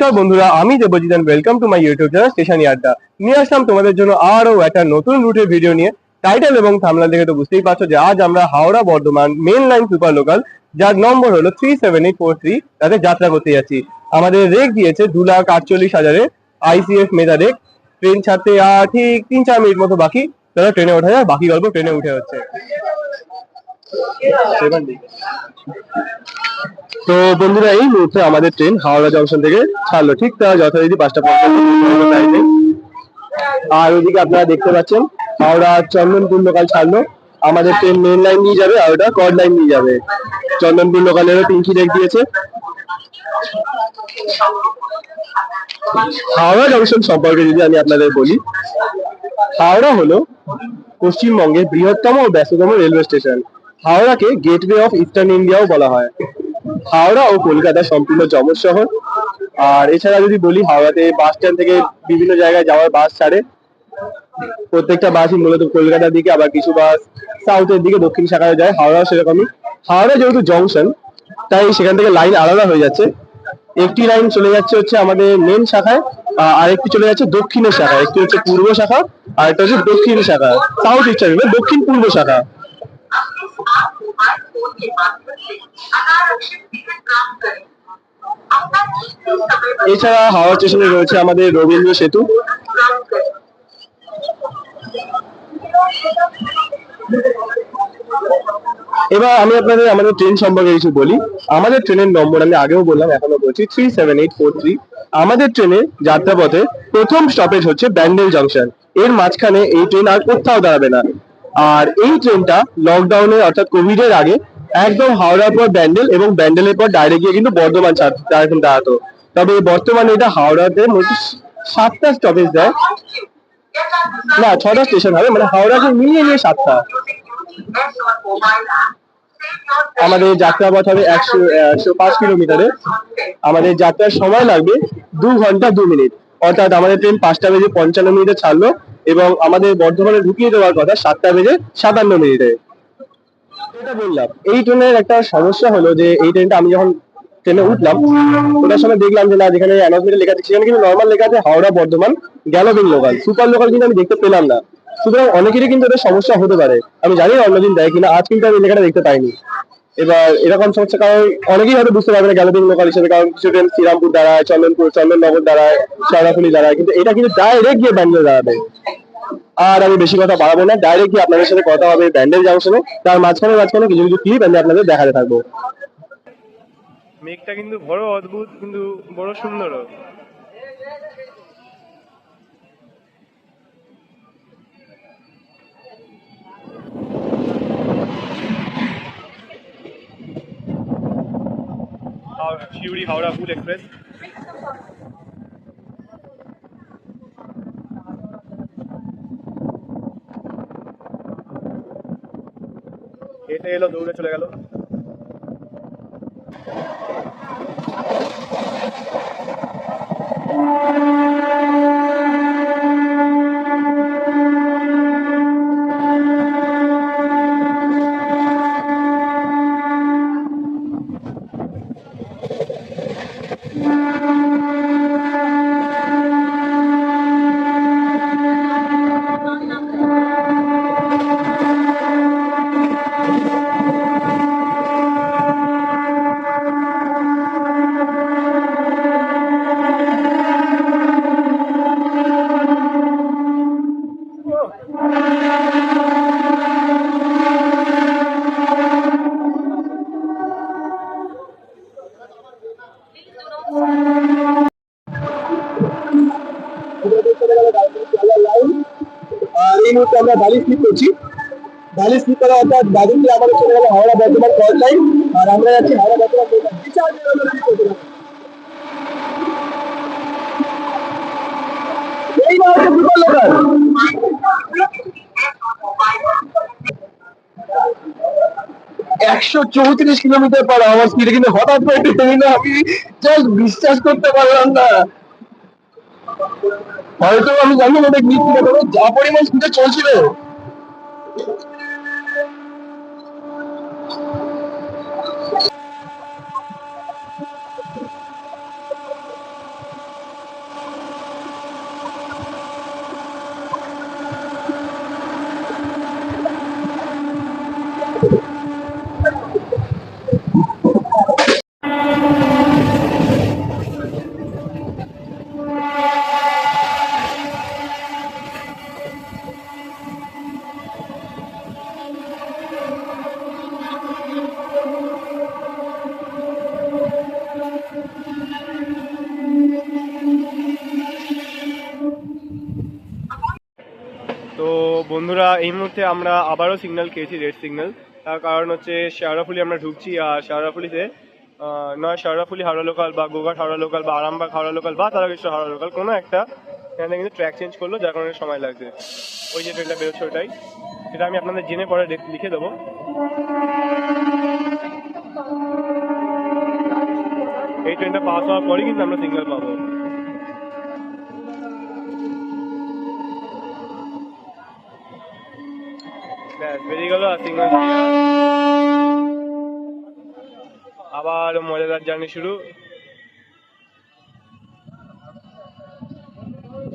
নমস্কার বন্ধুরা, আমি Debjit welcome to my YouTube channel station ইয়ার্ডা নিয়ে আসলাম তোমাদের জন্য আরও একটা নতুন রুটের ভিডিও নিয়ে। টাইটেল এবং থামলা দেখে তো বুঝতেই পারছ যে আজ আমরা Howrah Bardhaman main line super local যার নম্বর হলো three seven eight four three তাতে যাত্রা করতে যাচ্ছি। আমাদের রেক দিয়েছে দু লাখ আটচল্লিশ হাজারে আইসিএফ মেধা রেক ট্রেন ছাড়তে আর ঠিক তিন চার মিনিট মতো বাকি। তারা ট্রেনে ওঠা যায় বাকি গল্প ট্রেনে উঠে হচ্ছে। তো বন্ধুরা, এই মুহূর্তে আমাদের ট্রেন হাওড়া জংশন থেকে ছাড়লো। ঠিক তার যথারীতি পাঁচটা পঞ্চাশ আর ওইদিকে আপনারা দেখতে পাচ্ছেন, হাওড়া চন্দনপুর লোকাল ছাড়লো। আমাদের ট্রেন মেন লাইন নিয়ে যাবে আর ওটা কড লাইন নিয়ে যাবে। চন্দনপুর লোকালেরও পিঙ্কি রেক দিয়েছে। হাওড়া জংশন সম্পর্কে যদি আমি আপনাদের বলি, হাওড়া হলো পশ্চিমবঙ্গের বৃহত্তম ও ব্যস্ততম রেলওয়ে স্টেশন। হাওড়াকে গেটওয়ে অফ ইস্টার্ন ইন্ডিয়াও বলা হয়। হাওড়া ও কলকাতা সম্পূর্ণ যমজ শহর। আর এছাড়া যদি বলি, হাওড়াতে বাস স্ট্যান্ড থেকে বিভিন্ন জায়গায় যাওয়ার বাস ছাড়ে। প্রত্যেকটা বাসই মূলত কলকাতার দিকে, আবার কিছু বাস সাউথের দিকে, দক্ষিণ শাখায় যায়। হাওড়াও সেরকমই। হাওড়া যেহেতু জংশন তাই সেখান থেকে লাইন আলাদা হয়ে যাচ্ছে। একটি লাইন চলে যাচ্ছে হচ্ছে আমাদের মেন শাখায়, আর একটি চলে যাচ্ছে দক্ষিণের শাখায়। একটি হচ্ছে পূর্ব শাখা, আর একটা হচ্ছে দক্ষিণ শাখা সাউথ ইস্টার্ন দক্ষিণ পূর্ব শাখা। এছাড়া হাওড়া স্টেশনে রয়েছে আমাদের রবীন্দ্র সেতু। এবার আমি আপনাদের, আমাদের ট্রেন সম্পর্কে কিছু বলি। আমাদের ট্রেনের নম্বর আমি আগেও বললাম, এখনও বলছি three seven eight four three আমাদের ট্রেনের যাত্রাপথে প্রথম স্টপেজ হচ্ছে ব্যান্ডেল জংশন এর মাঝখানে এই ট্রেন আর কোথাও দাঁড়াবে না। আর এই ট্রেনটা লকডাউনে অর্থাৎ কোভিড এর আগে, একদম হাওড়ার পর ব্যান্ডেল এবং ব্যান্ডেলের পর ডাইরেক্ট গিয়ে কিন্তু বর্ধমান এখন দাঁড়াতো। তবে বর্তমানে এটা হাওড়াতে মোট সাতটা স্টপেজ দেয়। না, ছটা স্টেশন হবে মানে হাওড়াকে মিলিয়ে নিয়ে সাতটা। আমাদের যাত্রাপথ হবে একশো একশো পাঁচ কিলোমিটারে। আমাদের যাত্রার সময় লাগবে দু ঘণ্টা দু মিনিট। অর্থাৎ আমাদের ট্রেন পাঁচটা বেজে পঞ্চান্ন মিনিটে ছাড়লো এবং আমাদের বর্ধমানে ঢুকিয়ে দেওয়ার কথা সাতটা বেজে সাতান্ন মিনিটে। যেটা বললাম, এই ট্রেনের একটা সমস্যা হলো যে এই ট্রেনটা আমি যখন ট্রেনে উঠলাম, ওটার সময় দেখলাম যে না, যেখানে অ্যানাউন্সমেন্টে লেখা আছে, সেখানে কিন্তু নর্মাল লেখা আছে Howrah, Bardhaman galloping local super local কিন্তু আমি দেখতে পেলাম না। সুতরাং অনেকেরই কিন্তু এটা সমস্যা হতে পারে। আমি জানি অন্যদিন দেয় কিনা, আজ কিন্তু আমি লেখাটা দেখতে পাইনি। এবার এরকম সমস্যা, কারণ অনেকেই হয়তো বুঝতে পারবে না গ্যালোপিং লোকাল হিসেবে, কারণ কিছু শ্রীরামপুর দাঁড়ায়, চন্দনপুর, চন্দননগর দাঁড়ায় চড়াফুলি দাঁড়ায়, কিন্তু এটা কিন্তু ডাইরেক্ট গিয়ে ব্যান্ডেল দাঁড়াবে। আর আমি বেশি কথা বাড়াবো না ডাইরেক্ট গিয়ে আপনাদের সাথে কথা হবে ব্যান্ডেল জাংশনে তার মাঝখানে মাঝখানে কিছু কিছু ক্লিপ আমি আপনাদের দেখাতে থাকব। মেঘটা কিন্তু বড় অদ্ভুত, কিন্তু বড় সুন্দরও হাওড়া- শিউরি হাওড়া ফুল এক্সপ্রেস হেঁটে এলো দৌড়ে চলে গেল এই মুহূর্তে আমরা বালি স্লিপ করছি। বালি স্লিপ করা অর্থাৎ বাদিকে আমাদের চলে গেল হাওড়া বর্ধমান কল লাইন। আর আমরা যাচ্ছি হাওড়া বর্ধমান আমরা একশো চৌত্রিশ কিলোমিটার পার আওয়ার স্পিডে কিন্তু হঠাৎ করে টেনে নিল আমি জাস্ট বিশ্বাস করতে পারলাম না। হয়তো আমি জানি না এটা যা পরিমাণ স্পিডে চলছিল মুহূর্তে আমরা আবারও সিগন্যাল খেয়েছি রেড সিগন্যাল তার কারণ হচ্ছে শেওড়াফুলি আমরা ঢুকছি আর শেওড়াফুলিতে আহ, নয় শেওড়াফুলি হাওড়া লোকাল বা গোঘাট হাওড়া লোকাল বা আরামবাগ হাওড়া লোকাল বা তারাকৃষ্ণ হাওড়া লোকাল কোনো একটা এখানে কিন্তু ট্র্যাক চেঞ্জ করল যার কারণে সময় লাগছে। ওই যে ট্রেনটা বেরোচ্ছে ওটাই। সেটা আমি আপনাদের জেনে পরে লিখে দেবো। এই ট্রেনটা পাস হওয়ার পরেই কিন্তু আমরা সিগন্যাল পাবো। বেরিয়ে গেল আর আবার মজাদার জার্নি শুরু।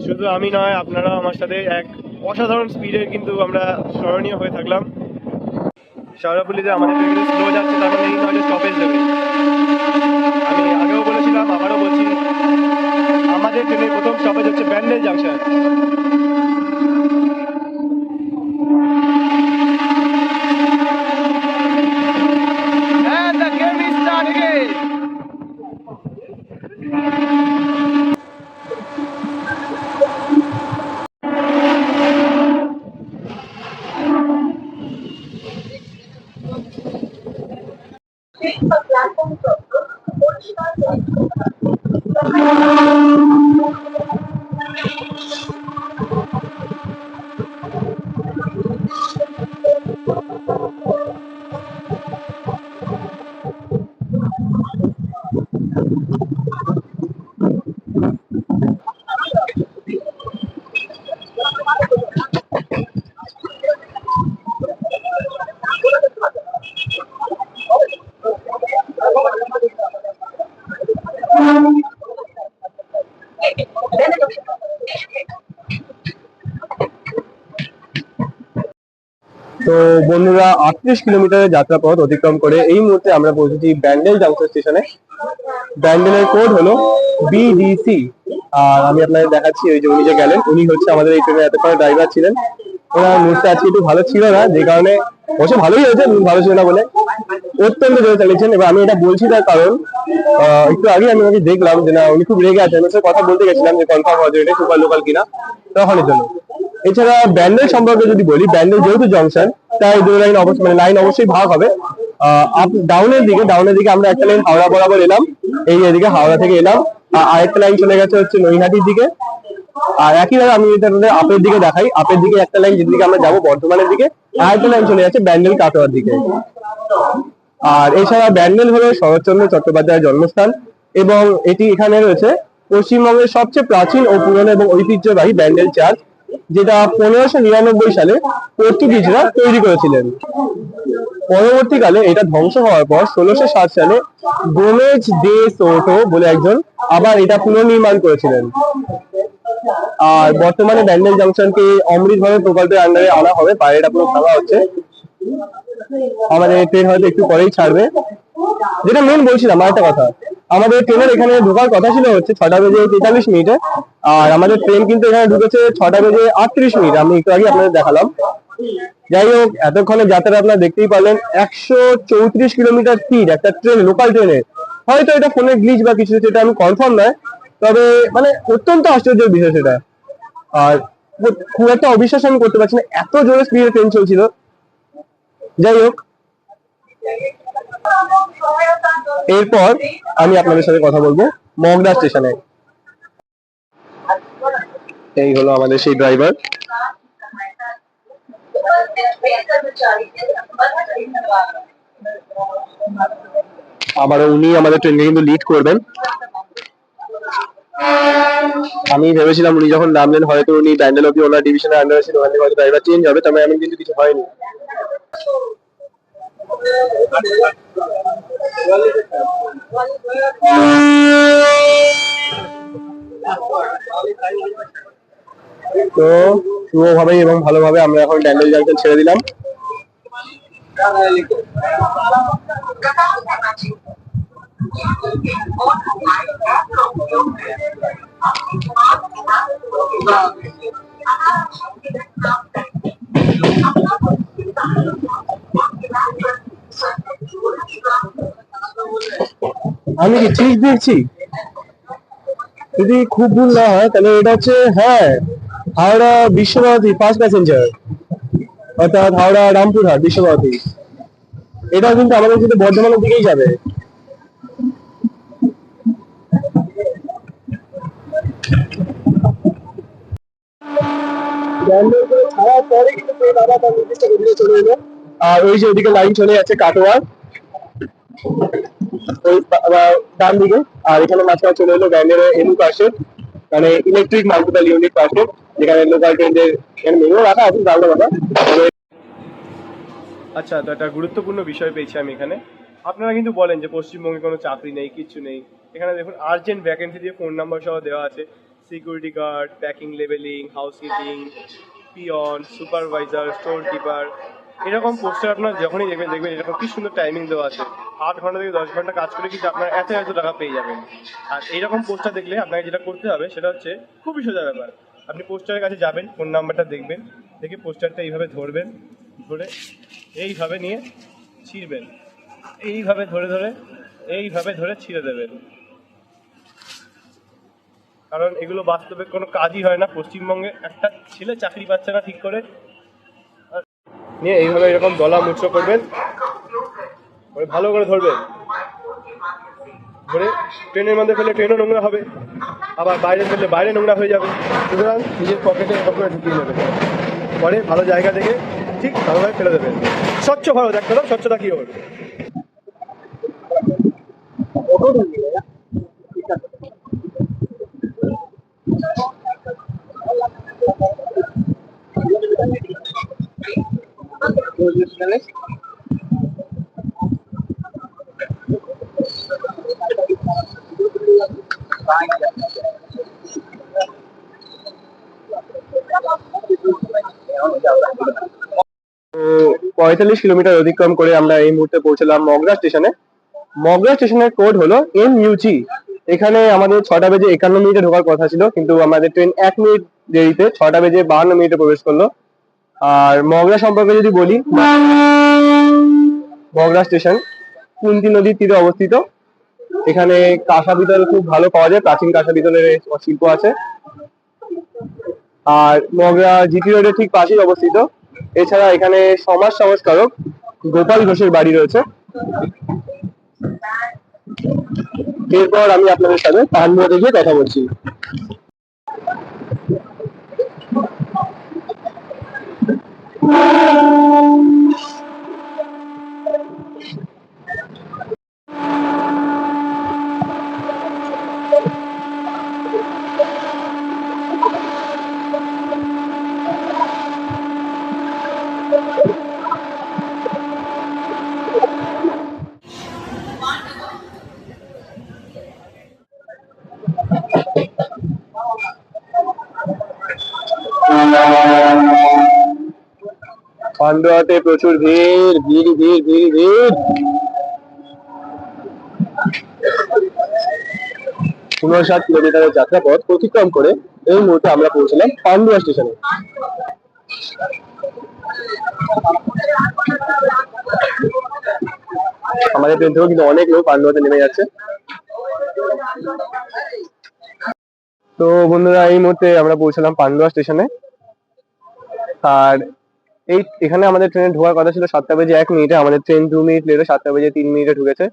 শুধু আমি নয়, আপনারাও আমার সাথে এক অসাধারণ স্পিডে কিন্তু আমরা স্মরণীয় হয়ে থাকলাম। শাহরাপুলিতে আমাদের স্লো যাচ্ছে, তার মানে এই স্টপেজ দেবে। আমি আগেও বলেছিলাম, আবারও বলছি, আমাদের ট্রেনের প্রথম স্টপেজ হচ্ছে ব্যান্ডেল জাংশন আটত্রিশ কিলোমিটারের যাত্রাপথ অতিক্রম করে এই মুহূর্তে আমরা পৌঁছেছি ব্যান্ডেল জাংশন স্টেশনে ব্যান্ডেলের কোড হলো বিডিসি আর আমি আপনাদের দেখাচ্ছি, ওই যে উনি যে গেলেন, উনি হচ্ছে আমাদের এই ট্রেনের এতক্ষণ ড্রাইভার ছিলেন। ওনার মুডটা আজকে একটু ভালো ছিল না, যে কারণে অবশ্য ভালোই হয়েছে ভালো ছিল না বলে অত্যন্ত জোরে চালিয়েছেন। এবার আমি এটা বলছি তার কারণ একটু আগে আমি ওকে দেখলাম যে না, উনি খুব রেগে আছেন। কথা বলতে গেছিলাম যে কনফার্ম হওয়ার জন্য এটা সুপার লোকাল কিনা। তখনের জন্য এছাড়া ব্যান্ডেল সম্পর্কে যদি বলি, ব্যান্ডেল যেহেতু জংশন তাই দুই লাইন অবশ্যই মানে লাইন অবশ্যই ভাগ হবে। আপ ডাউনের দিকে ডাউনের দিকে আমরা একটা লাইন হাওড়া বরাবর এলাম। এই এদিকে হাওড়া থেকে এলাম। আর আরেকটা লাইন চলে গেছে হচ্ছে নৈহাটির দিকে। আর একইভাবে আমি আপের দিকে দেখাই। আপের দিকে একটা লাইন যেদিকে আমরা যাব, বর্ধমানের দিকে। আর একটা লাইন চলে যাচ্ছে ব্যান্ডেল কাটোয়ার দিকে। আর এছাড়া ব্যান্ডেল হলো শরৎচন্দ্র চট্টোপাধ্যায়ের জন্মস্থান এবং এটি এখানে রয়েছে পশ্চিমবঙ্গের সবচেয়ে প্রাচীন ও পুরনো এবং ঐতিহ্যবাহী ব্যান্ডেল চার্চ। যেটা পনেরোশো নিরানব্বই সালে পর্তুগিজরা তৈরি করেছিলেন। পরবর্তীকালে এটা ধ্বংস হওয়ার পর ষোলোশো সাত সালে গোমেজ দে সোটো বলে একজন আবার এটা পুনর্নির্মাণ করেছিলেন। আর বর্তমানে ব্যান্ডেল জাংশনকে অমৃত ভাবে প্রকল্পের আন্ডারে আনা হবে। বাইরেটা পুরো ভাঙা হচ্ছে। আমাদের ট্রেন হয়তো একটু পরেই ছাড়বে। যেটা মেন বলছিলাম আর একটা কথা। আমাদের ট্রেনের এখানে ঢোকার কথা ছিল হচ্ছে ছটা বেজে তেতাল্লিশ মিনিটে। আর আমাদের ট্রেন কিন্তু এখানে ঢুকেছে ছটা বেজে আটত্রিশ মিনিট। আমি একটু আগে আপনাদের দেখালাম। যাই হোক, এতক্ষণে যাত্রা আপনারা দেখতেই পারলেন। একশো চৌত্রিশ কিলোমিটার স্পিড একটা ট্রেন লোকাল ট্রেনে হয়তো এটা ফোনের গ্লিচ বা কিছু, সেটা আমি কনফার্ম নয়। তবে মানে অত্যন্ত আশ্চর্যের বিষয় সেটা। আর খুব একটা অবিশ্বাস আমি করতে পারছি না। এত জোরে স্পিডে ট্রেন চলছিল। যাই হোক। এরপর আমি আপনাদের সাথে কথা বলব মগদা স্টেশনে। এই হলো আমাদের সেই ড্রাইভার আবারও উনি আমাদের ট্রেনকে কিন্তু লিড করবেন। আমি ভেবেছিলাম উনি যখন নামলেন, হয়তো উনি ব্যান্ডেল অব্দি ওনার ডিভিশনের আন্ডারে ছিল, ওখান থেকে হয়তো ড্রাইভার চেঞ্জ হবে, তবে এমন কিন্তু কিছু হয়নি। তো শুভভাবে এবং ভালোভাবে আমরা এখন ব্যান্ডেল জাংশন ছেড়ে দিলাম। আমি কি ঠিক দেখছি যদি খুব ভুল না হয়, তাহলে এটা হচ্ছে হ্যাঁ হাওড়া বিশ্বভারতী ফার্স্ট প্যাসেঞ্জার অর্থাৎ হাওড়া রামপুরহাট বিশ্বভারতী। এটা কিন্তু আমাদের কিন্তু বর্ধমানের দিকেই যাবে। ছাড়ার পরে কিন্তু আর ওই যে ওদিকে লাইন চলে যাচ্ছে কাটোয়ার ডান দিকে, আর এখানে মাঝখানে চলে এলো ব্যান্ডেলের এলু পাশে মানে ইলেকট্রিক মাল্টিপাল ইউনিট পাশে, যেখানে লোকাল ট্রেনদের এখানে মেনুও রাখা আছে জানলো কথা আচ্ছা তো একটা গুরুত্বপূর্ণ বিষয় পেয়েছি আমি এখানে। আপনারা কিন্তু বলেন যে পশ্চিমবঙ্গে কোনো চাকরি নেই, কিচ্ছু নেই। এখানে দেখুন আর্জেন্ট ভ্যাকেন্সি দিয়ে ফোন নাম্বার সহ দেওয়া আছে। সিকিউরিটি গার্ড প্যাকিং লেভেলিং housekeeping peon supervisor store keeper এরকম পোস্টার আপনার যখনই দেখবেন দেখবেন এরকম কি সুন্দর টাইমিং দেওয়া আছে। আট ঘণ্টা থেকে দশ ঘণ্টা কাজ করে কিন্তু আপনার এত এত টাকা পেয়ে যাবেন। আর এইরকম পোস্টার দেখলে আপনাকে যেটা করতে হবে, সেটা হচ্ছে খুবই সোজা ব্যাপার। আপনি পোস্টারের কাছে যাবেন ফোন নাম্বারটা দেখবেন, দেখে পোস্টারটা এইভাবে ধরবেন, ধরে এইভাবে নিয়ে ছিঁড়বেন। এইভাবে ধরে ধরে, এইভাবে ধরে ছিঁড়ে দেবেন। কারণ এগুলো বাস্তবে কোনো কাজই হয় না। পশ্চিমবঙ্গে একটা ছেলে চাকরি পাচ্ছে না ঠিক করে নিয়ে এইভাবে এরকম গলা মুচড়ো করবেন। করে ভালো করে ধরবেন ধরে ট্রেনের মধ্যে ফেলে ট্রেনও নোংরা হবে। আবার বাইরে ফেললে বাইরে নোংরা হয়ে যাবে। সুতরাং নিজের পকেটে এরকম ঢুকিয়ে নেবেন। পরে ভালো জায়গা থেকে ঠিক ভালোভাবে ফেলে দেবেন। স্বচ্ছ ভারত একটা দাও স্বচ্ছতা কী হবে? তো পঁয়তাল্লিশ কিলোমিটার অতিক্রম করে আমরা এই মুহূর্তে পৌঁছলাম মগরা স্টেশনে। মগরা স্টেশনের কোড হলো এম ইউজি এখানে আমাদের ছটা বেজে একান্ন মিনিটে ঢোকার কথা ছিল, কিন্তু আমাদের ট্রেন এক মিনিট দেরিতে, ছটা বেজে বাহান্ন মিনিটে প্রবেশ করল। আর মগরা সম্পর্কে যদি বলি, মগরা স্টেশন, কুন্তি নদীর তীরে অবস্থিত। এখানে কাঁসা পিতল খুব ভালো পাওয়া যায়, প্রাচীন কাঁসা পিতলের শিল্প আছে। আর মগরা জিটি রোডের ঠিক পাশেই অবস্থিত। এছাড়া এখানে সমাজ সংস্কারক গোপাল ঘোষের বাড়ি রয়েছে। এরপর আমি আপনাদের সাথে পাহাড় দেখে কথা বলছি। পান্ডুয়াতে প্রচুর ভিড় ভিড় ভিড় ভিড় ভিড়। উনষাট কিলোমিটারের যাত্রাপথ অতিক্রম করে এই মুহূর্তে আমরা পৌঁছলাম পান্ডুয়া স্টেশনে। আমাদের ট্রেন থেকেও কিন্তু অনেক লোক পান্ডুয়াতে নেমে যাচ্ছে। তো বন্ধুরা, এই মুহূর্তে আমরা পৌঁছলাম পান্ডুয়া স্টেশনে। আর এই এখানে আমাদের ট্রেনে ঢোকার কথা ছিল সাতটা বেজে এক মিনিটে আমাদের ট্রেন দু মিনিট লেটে সাতটা বেজে তিন মিনিটে ঢুকেছে।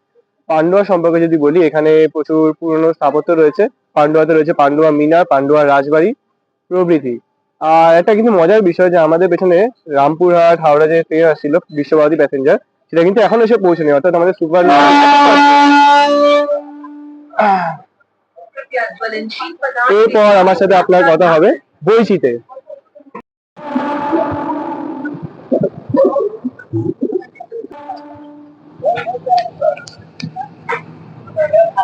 পান্ডুয়া সম্পর্কে যদি বলি এখানে প্রচুর পুরনো স্থাপত্য রয়েছে। পান্ডুয়াতে রয়েছে পান্ডুয়া মিনার পান্ডুয়া রাজবাড়ি প্রভৃতি। আর একটা কিন্তু মজার বিষয় যে আমাদের পেছনে রামপুরহাট হাওড়া যে ট্রেন আসছিল বিশ্বভারতী প্যাসেঞ্জার সেটা কিন্তু এখন এসে পৌঁছেনি। অর্থাৎ আমাদের সুপার এরপর আমার সাথে আপনার কথা হবে বইচিতে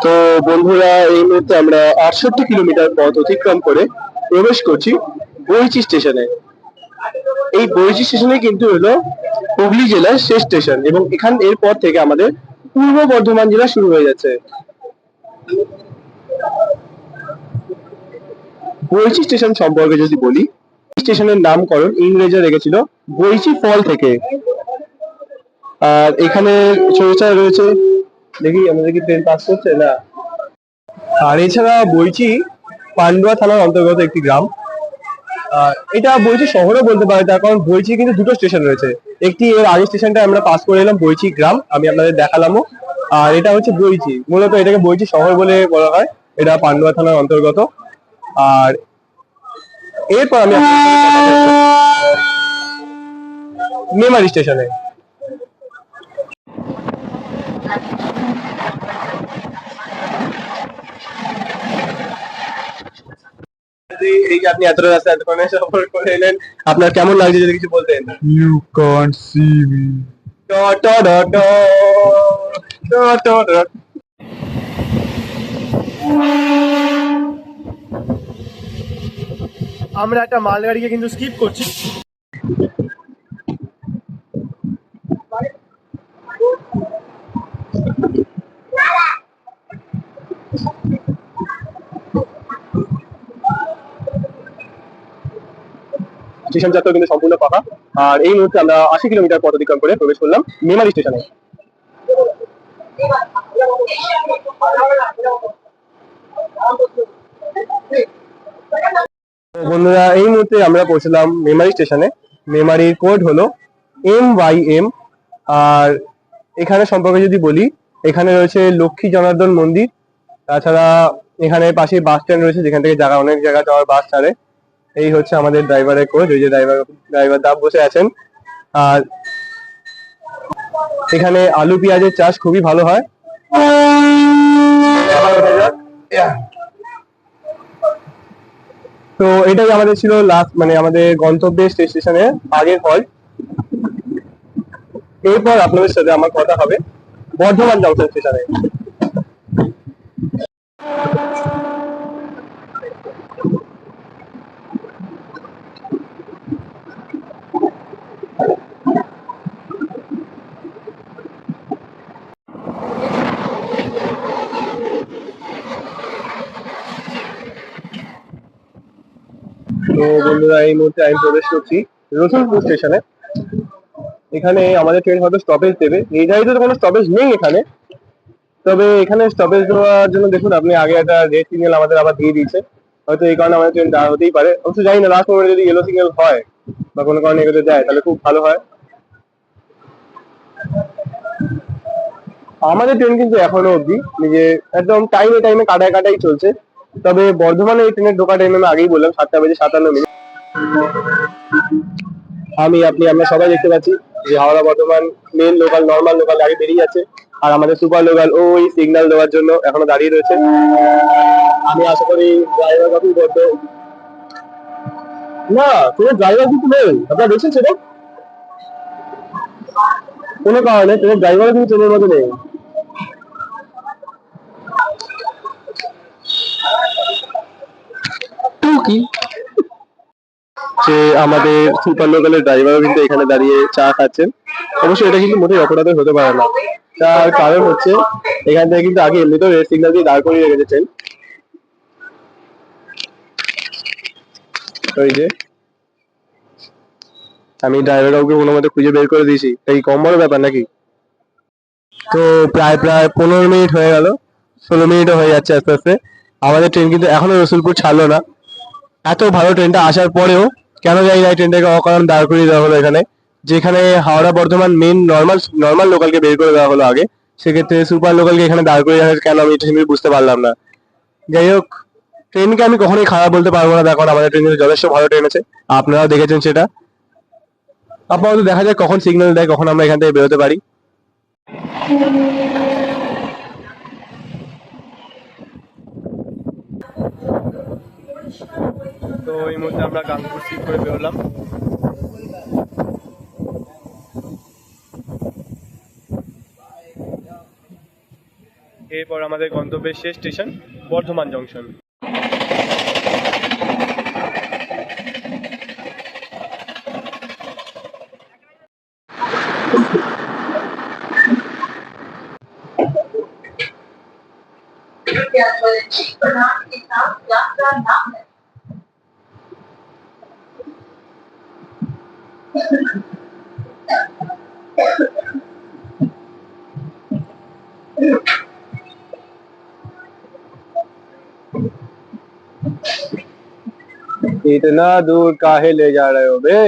তো বন্ধুরা, এই মুহূর্তে আমরা আটষট্টি কিলোমিটার পথ অতিক্রম করে প্রবেশ করছি বইচি স্টেশনে। এই বইচি স্টেশনে কিন্তু হলো হুগলি জেলার শেষ স্টেশন এবং এখান এরপর থেকে আমাদের পূর্ব বর্ধমান জেলা শুরু হয়ে যাচ্ছে। বইচি স্টেশন সম্পর্কে যদি বলি, স্টেশনের নামকরণ ইংরেজরা রেখেছিল বইচি ফল থেকে। আর এখানে শৌচালয় রয়েছে। দেখি আমাদের কি ট্রেন পাস করছে? না। আর এছাড়া বইচি পান্ডুয়া থানার অন্তর্গত একটি গ্রাম। আহ, এটা বইচি শহরও বলতে পারে তার কারণ বইচি কিন্তু দুটো স্টেশন রয়েছে। একটি এর আগের স্টেশনটা আমরা পাস করে এলাম বইচি গ্রাম। আমি আপনাদের দেখালামও। আর এটা হচ্ছে বইচি মূলত এটাকে বইচি শহর বলে বলা হয়। এটা পান্ডুয়া থানার অন্তর্গত। আর এরপর আমি মেমারি স্টেশনে এই যে আপনি এত রাস্তা এতক্ষণে সফর করে এলেন আপনার কেমন লাগছে যদি কিছু বলতেন? ইউ কান্ট সি মি ট ট ড ট ট ট আমরা একটা মালগাড়িকে কিন্তু স্কিপ করছি। স্টেশন যাত্রা কিন্তু সম্পূর্ণ পাকা আর এই মুহূর্তে আমরা আশি কিলোমিটার পথ অতিক্রম করে প্রবেশ করলাম মেমারি স্টেশনে। বন্ধুরা, এই মুহূর্তে আমরা পৌঁছলাম মেমারি স্টেশনে। মেমারির কোড হলো এম ওয়াই এম। আর এখানে সম্পর্কে যদি বলি, এখানে রয়েছে লক্ষ্মী জনার্দন মন্দির। তাছাড়া এখানে পাশে বাস স্ট্যান্ড রয়েছে, যেখান থেকে জায়গা অনেক জায়গা যাওয়ার বাস ছাড়ে। এই হচ্ছে আমাদের ড্রাইভারের কোচ ওই যে ড্রাইভার ড্রাইভার দাব বসে আছেন। আর এখানে আলু পেঁয়াজের চাষ খুবই ভালো হয়। তো এটাই আমাদের ছিল লাস্ট মানে আমাদের গন্তব্যের স্টেশনে আগের হল এরপর আপনাদের সাথে আমার কথা হবে বর্ধমান জংশন স্টেশনে তো বন্ধুরা এই মুহূর্তে আমি প্রবেশ করছি রসুলপুর স্টেশনে। এখানে আমাদের ট্রেন হয়তো স্টপেজ দেবে। এই গাড়িতে তো কোনো স্টপেজ নেই এখানে। তবে এখানে স্টপেজ দেওয়ার জন্য দেখুন, আপনি আগে একটা রেড সিগন্যাল আমাদের আবার দিয়ে দিয়েছে। হয়তো এই কারণে আমাদের ট্রেন দাঁড় হতেই পারে। অবশ্য জানি না লাস্ট মোমেন্টে যদি ইয়েলো সিগন্যাল হয় বা কোনো কারণে এগোতে দেয় তাহলে খুব ভালো হয়। আমাদের ট্রেন কিন্তু এখনও অবধি নিজে একদম টাইমে টাইমে কাটায় কাটাই চলছে। তবে বর্ধমানে এই ট্রেনের ঢোকা টাইম আমি আগেই বললাম, সাতটা বেজে সাতান্ন মিনিট। আমি, আপনি, আমরা সবাই দেখতে পাচ্ছি যে Howrah Bardhaman main local normal local গাড়ি বেরিয়ে যাচ্ছে। আর আমাদের সুপার লোকাল ওই সিগন্যাল দেওয়ার জন্য এখনও দাঁড়িয়ে রয়েছে। আমি আশা করি ড্রাইভার না, কোনো ড্রাইভার কিন্তু নেই। আপনারা দেখছেন সেটা? কোনো কারণে ট্রেনের ড্রাইভার কিন্তু ট্রেনের মধ্যে নেই। কি যে আমাদের সুপার লোকালের ড্রাইভারও কিন্তু এখানে দাঁড়িয়ে চা খাচ্ছেন। অবশ্যই এটা কিন্তু মোটেই অপরাধের হতে পারে না। তার কারণ হচ্ছে, এখান থেকে কিন্তু আগে এমনিতেও রেড সিগন্যাল দিয়ে দাঁড় করিয়ে রেখেছে ট্রেন ওই যে, আমি ড্রাইভার কাউকে কোনো মতে খুঁজে বের করে দিয়েছি। এই কম বড় ব্যাপার নাকি? তো প্রায় প্রায় পনেরো মিনিট হয়ে গেল। ষোলো মিনিটও হয়ে যাচ্ছে আস্তে আস্তে। আমাদের ট্রেন কিন্তু এখনও রসুলপুর ছাড়লো না। এত ভালো ট্রেনটা আসার পরেও কেন জানি না ট্রেনটাকে অকারণ দাঁড় করিয়ে দেওয়া হলো এখানে? যেখানে Howrah Bardhaman main normal normal লোকালকে বের করে দেওয়া হলো আগে, সেক্ষেত্রে সুপার লোকালকে এখানে দাঁড় করিয়ে রাখা হয়েছে। কেন আমি এটা বুঝতে পারলাম না। যাই হোক, ট্রেনকে আমি কখনোই খারাপ বলতে পারব না। দেখুন, আমাদের ট্রেন যথেষ্ট ভালো ট্রেন আছে। আপনারাও দেখেছেন সেটা। আপাতত দেখা যায় কখন সিগন্যাল দেয়, কখন আমরা এখান থেকে বেরোতে পারি। তো এই মুহূর্তে আমরা গাঙ্গপুর স্কিপ করে বেরোলাম এরপর আমাদের গন্তব্যের শেষ স্টেশন বর্ধমান জংশন प्रणाम के साथ यात्रा नाम है इतना दूर काहे ले जा रहे हो बे?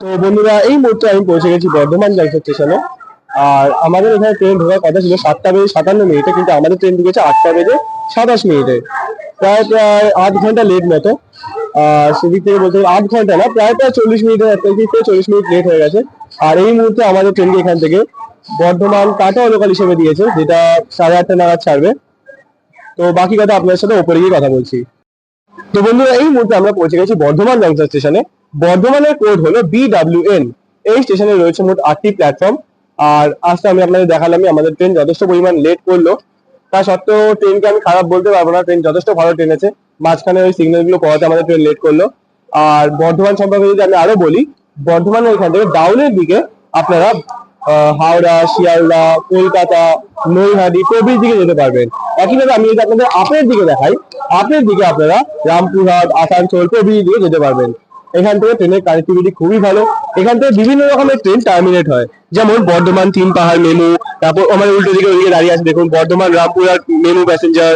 তো বন্ধুরা এই মুহূর্তে আমি পৌঁছে গেছি বর্ধমান জংশন স্টেশনে আর আমাদের এখানে ট্রেন ঢোকার কথা ছিল সাতটা বেজে সাতান্ন মিনিটে, কিন্তু আমাদের ট্রেন ঢুকেছে আটটা বেজে সাতাশ মিনিটে। প্রায় প্রায় আধ ঘণ্টা লেট মতো। আর সেদিক থেকে বলতে আধ ঘণ্টা না, প্রায় প্রায় চল্লিশ মিনিটের দিক থেকে চল্লিশ মিনিট লেট হয়ে গেছে। আর এই মুহূর্তে আমাদের ট্রেনটি এখান থেকে বর্ধমান কাটোয়া লোকাল হিসেবে দিয়েছে, যেটা সাড়ে আটটা নাগাদ ছাড়বে। তো বাকি কথা আপনার সাথে ওপরে গিয়ে কথা বলছি। তো বন্ধুরা, এই মুহূর্তে আমরা পৌঁছে গেছি বর্ধমান জংশন স্টেশনে। বর্ধমানের কোড হলো বিডাব্লিউএন এই স্টেশনে রয়েছে মোট আটটি প্ল্যাটফর্ম আর আজকে আমি আপনাদের দেখালামই, আমাদের ট্রেন যথেষ্ট পরিমাণ লেট করল। তা সত্ত্বেও ট্রেনকে আমি খারাপ বলতে পারব না ট্রেন যথেষ্ট ভালো ট্রেন আছে। মাঝখানে ওই সিগন্যালগুলো পাওয়াতে আমাদের ট্রেন লেট করল। আর বর্ধমান সম্পর্কে যদি আমি আরও বলি, বর্ধমানের এখান থেকে ডাউনের দিকে আপনারা হাওড়া, শিয়ালদা, কলকাতা, নৈহাটি প্রভৃতি দিকে যেতে পারবেন। একইভাবে আমি যদি আপনাদের আপের দিকে দেখাই আপের দিকে আপনারা রামপুরহাট, আসানসোল প্রভৃতি দিকে যেতে পারবেন। এখান থেকে ট্রেনের কানেক্টিভিটি খুবই ভালো। এখান থেকে বিভিন্ন রকমের ট্রেন টার্মিনেট হয়। যেমন বর্ধমান তিন পাহাড় মেমু, তারপর আমার উল্টো দিকে ওইদিকে দাঁড়িয়ে আছে, দেখুন বর্ধমান রামপুরহাট মেমু প্যাসেঞ্জার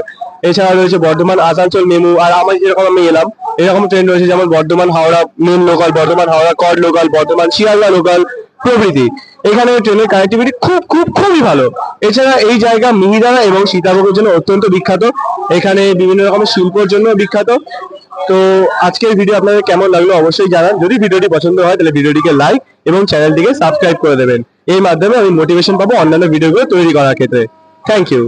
এছাড়া রয়েছে বর্ধমান আসানসোল মেমু, আর আমার যেরকম আমি এলাম, এরকম ট্রেন রয়েছে যেমন বর্ধমান হাওড়া মেন লোকাল বর্ধমান হাওড়া কর লোকাল বর্ধমান শিয়ালদা লোকাল প্রভৃতি। এখানে ট্রেনের কানেক্টিভিটি খুব খুব, খুবই ভালো। এছাড়া এই জায়গা মিহিদানা এবং সীতাভোগের জন্য অত্যন্ত বিখ্যাত। এখানে বিভিন্ন রকমের শিল্পর জন্য বিখ্যাত। তো আজকের ভিডিও আপনাদের কেমন লাগল অবশ্যই জানান। যদি ভিডিওটি পছন্দ হয়, তাহলে ভিডিওটিকে লাইক এবং চ্যানেলটিকে সাবস্ক্রাইব করে দেবেন। এই মাধ্যমে আমি মোটিভেশন পাবো অন্যান্য ভিডিওগুলো তৈরি করার ক্ষেত্রে। Thank you